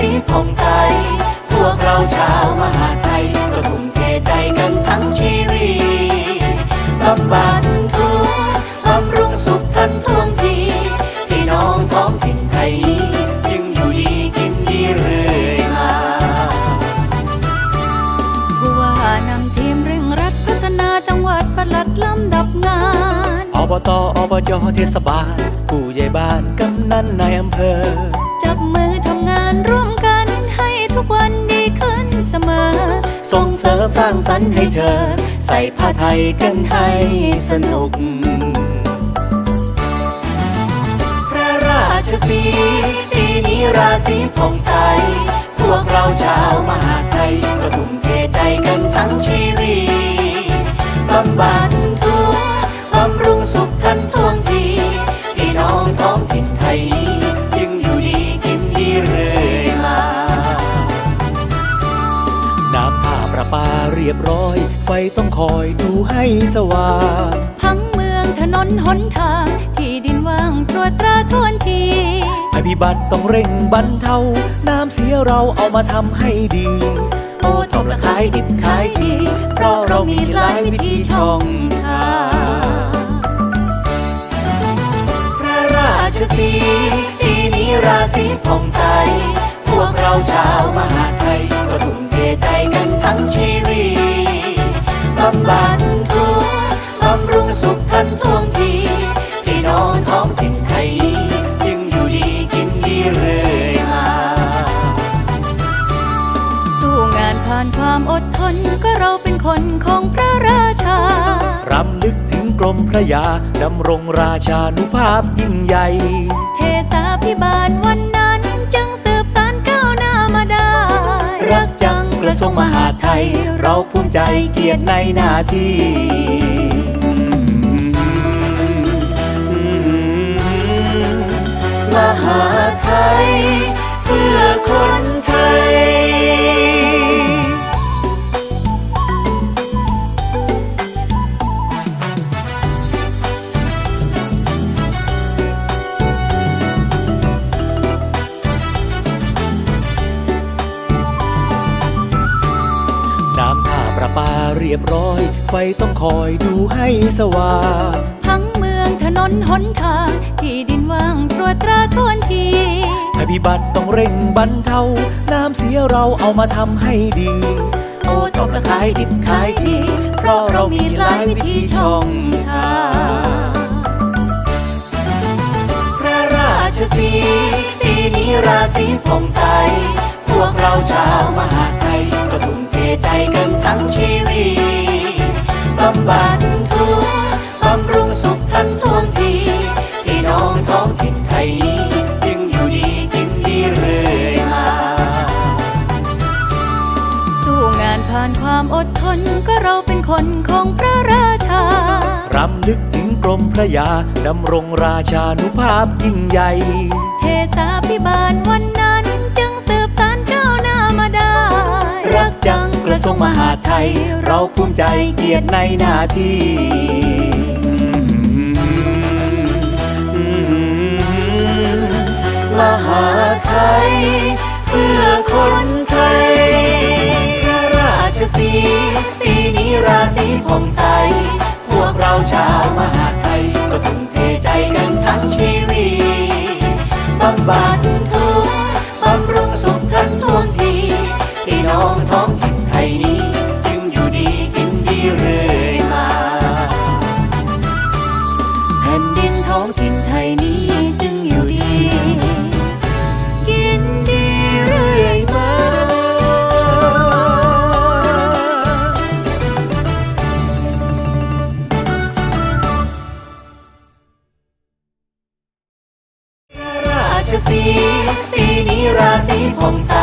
ศีผ่องใสพวกเราชาวมหาไทยก็ทุ่มเทใจกันทั้งชีวิตบำบัดทุกข์บำรุงสุขทันท่วงทีพี่น้องท้องถิ่นไทยจึงอยู่ดีกินดีเรื่อยมาผู้ว่านำทีมเร่งรัดพัฒนาจังหวัดประหลัดลำดับงานอบตอบจเทศบาลผู้ ใหญ่บ้านกำนันในอำเภอ จับมือทำงานร่วมกันให้ทุกวันดีขึ้นเสมอ ส่งเสริมสร้างสรรค์ให้เธอ ใส่ผ้าไทยกันให้สนุก พระราชสีปีนี้ราศีผ่องใส พวกเราชาวมหาไทยก็ทุ่มเทใจกันทั้งชีวิตบำบัด ต้องคอยดูให้สว่างพังเมืองถนนหนทาง ที่ดินว่างตรวจตราทวนทีภัยพิบัติต้องเร่งบรรเทา น้ำเสียเราเอามาทำให้ดี โอ้ทบละขายดิบขายดี เพราะเรามีหลายวิธีช่องทางพระราชสีปีนี้ราศีผ่องใส พวกเราชาวมหา รุงสุขทันท่วงทีพี่น้องท้องถิ่นไทยจึงอยู่ดีกินดีเรื่อยมาสู้งานผ่านความอดทนก็เราเป็นคนของพระราชารำลึกถึงกรมพระยาดำรงราชานุภาพยิ่งใหญ่ เทสาพิบาลวันนั้นจึงสืบสานก้าวหน้ามาได้ รักจังกระทรวงมหาดไทย เราภูมิใจเกียรติในหน้าที่ มหาไทย เพื่อคนไทย น้ำท่าประปาเรียบร้อย ไฟต้องคอยดูให้สว่าง ทั้งเมืองถนนหนทาง ว่างตรวจตราทวนทีภัยพิบัติต้องเร่งบรรเทา น้ำเสียเราเอามาทำให้ดี โอ้ทบละขายดิบขายดี เพราะเรามีหลายวิธีช่องทางพระราชสี ปีนี้ราศีผ่องใส คนของพระราชารำลึกถึงกรมพระยา ดำรงราชานุภาพยิ่งใหญ่ เทสาพิบาลวันนั้นจึงสืบสานก้าวหน้ามาได้ รักจังกระทรวงมหาดไทย เราภูมิใจเกียรติในหน้าที่มหาไทย เพื่อคนไทย พระราชสีปีนี้ ราศีผ่องใส ศี